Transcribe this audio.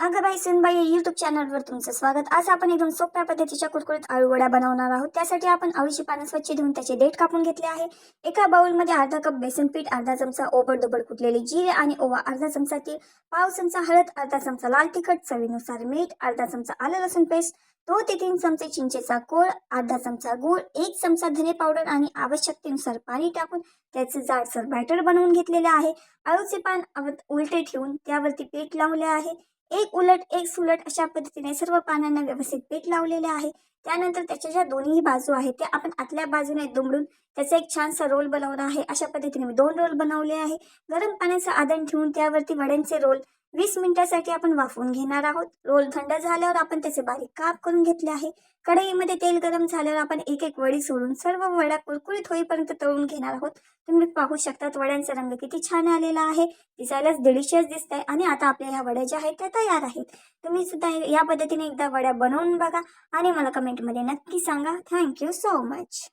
अगं बाई सुनबाई युट्यूब चॅनलवर तुमचं स्वागत. आज आपण एकदम सोप्या पद्धतीच्या कुरकुरीत आळू बनवणार आहोत. त्यासाठी आपण अळूची पानं स्वच्छ धुवून त्याचे देठ कापून घेतले आहे. एका बाउलमध्ये अर्धा कप बेसन पीठ अर्धा चमचा ओबड दुबड कुटलेले जिरे आणि ओवा अर्धा चमचा तेल पाव चमचा हळद अर्धा चमचा लाल तिखट चवीनुसार मीठ अर्धा चमचा आलं लसूण पेस्ट दोन ते तीन चमचे चिंचेचा कोळ अर्धा चमचा गूळ एक चमचा धने पावडर आणि आवश्यकतेनुसार पाणी टाकून त्याचे जाडसर बॅटर बनवून घेतलेले आहे. आळूचे पान उलटे ठेवून त्यावरती पीठ लावले आहे. एक उलट एक सुलट अशा पद्धतीने सर्व पानांना व्यवस्थित पीठ लावलेले आहे. त्यानंतर त्याच्या ज्या दोन्ही बाजू आहेत त्या आपण आतल्या बाजूने दुमडून त्याचा एक छानसा रोल बनवला आहे. अशा पद्धतीने मी दोन रोल बनवले आहे. गरम पाण्याचं आदन ठेवून त्यावरती वड्यांचे रोल वीस मिनिटासाठी आपण वाफवून घेणार आहोत. रोल थंड झाल्यावर आपण त्याचे बारीक काप करून घेतले आहे. कढईमध्ये तेल गरम झाल्यावर आपण एक एक वडी सोडून सर्व वड्या कुरकुरीत होईपर्यंत तळून घेणार आहोत. तुम्ही पाहू शकतात वड्यांचा रंग किती छान आलेला आहे. दिसायलाच डिलिशियस दिसत आहे आणि आता आपल्या ह्या वड्या ज्या आहेत त्या तयार आहेत. तुम्ही सुद्धा या पद्धतीने एकदा वड्या बनवून बघा आणि मला कमेंटमध्ये नक्की सांगा. Thank you so much